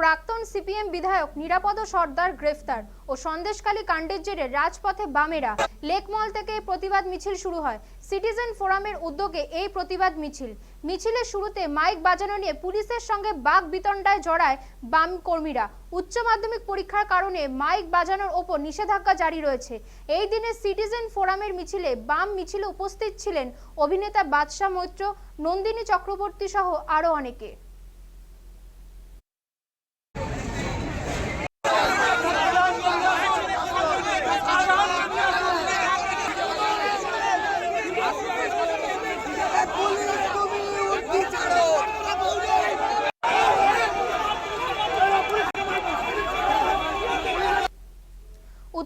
প্রাক্তন সিপিএম বিধায়ক নিরাপদ সর্দার গ্রেফতার ও সন্দেশকালী কাণ্ডের জেরে রাজপথে বামেরা। লেকমল থেকে প্রতিবাদ মিছিল শুরু হয়। সিটিজেন ফোরামের উদ্যোগে এই প্রতিবাদ মিছিল। মিছিলের শুরুতে মাইক বাজানো নিয়ে পুলিশের সঙ্গে বাক বিতণ্ডায় জড়ায় বাম কর্মীরা। উচ্চ মাধ্যমিক পরীক্ষার কারণে মাইক বাজানোর ওপর নিষেধাজ্ঞা জারি রয়েছে। এই দিনে সিটিজেন ফোরামের মিছিলে বাম মিছিলে উপস্থিত ছিলেন অভিনেতা বাদশাহ মৈত্র, নন্দিনী চক্রবর্তী সহ আরও অনেকে।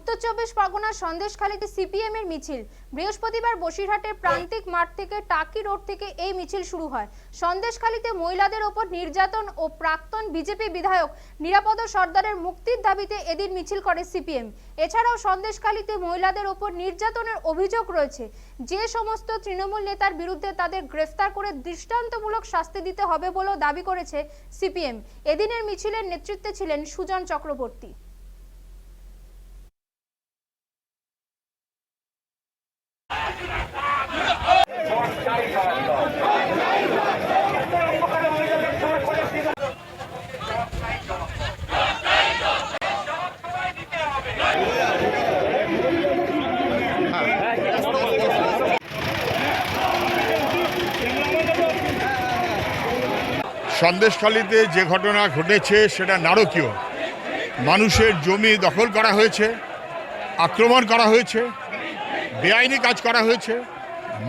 উত্তর চব্বিশ পরগনার সন্দেশখালীতে সিপিএম এর মিছিল। বৃহস্পতিবার বসিরহাটের প্রান্তিক মাঠ থেকে টাকি রোড থেকে এই মিছিল শুরু হয়। সন্দেশখালীতে মহিলাদের ওপর নির্যাতন ও প্রাক্তন বিজেপি বিধায়ক নিরাপদ সর্দারের মুক্তির দাবিতে এদিন মিছিল করে সিপিএম। এছাড়াও সন্দেশখালীতে মহিলাদের ওপর নির্যাতনের অভিযোগ রয়েছে। যে সমস্ত তৃণমূল নেতার বিরুদ্ধে তাদের গ্রেফতার করে দৃষ্টান্তমূলক শাস্তি দিতে হবে বলেও দাবি করেছে সিপিএম। এদিনের মিছিলের নেতৃত্বে ছিলেন সুজন চক্রবর্তী। সন্দেশখালিতে যে ঘটনা ঘটেছে সেটা নারকীয়। মানুষের জমি দখল করা হয়েছে, আক্রমণ করা হয়েছে, বেআইনি কাজ করা হয়েছে।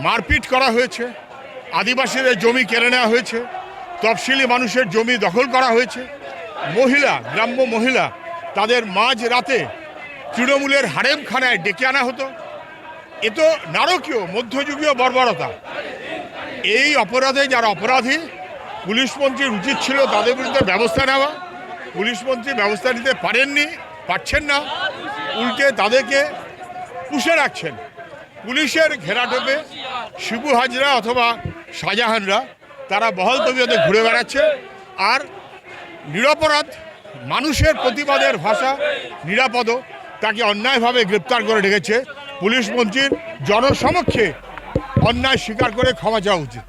মারপিট করা হয়েছে। আদিবাসীদের জমি কেড়ে নেওয়া হয়েছে। তফসিলি মানুষের জমি দখল করা হয়েছে। মহিলা, গ্রাম্য মহিলা, তাদের মাঝ রাতে তৃণমূলের হারেমখানায় ডেকে আনা হতো। এ তো নারকীয় মধ্যযুগীয় বর্বরতা। এই অপরাধে যারা অপরাধী, পুলিশ মন্ত্রীর উচিত ছিল তাদের বিরুদ্ধে ব্যবস্থা নেওয়া। পুলিশ মন্ত্রী ব্যবস্থা নিতে পারেননি, পারছেন না। উল্টে তাদেরকে পুষে রাখছেন। পুলিশের ঘেরাটোপে শিবু হাজরা অথবা শাহজাহানরা, তারা বহল তবিয়তে ঘুরে বেড়াচ্ছে আর নিরাপরাধ মানুষের প্রতিবাদের ভাষা নিরাপদ, তাকে অন্যায়ভাবে গ্রেপ্তার করে রেখেছে পুলিশ মন্ত্রীর জনসমক্ষে অন্যায় স্বীকার করে ক্ষমা চাওয়া উচিত।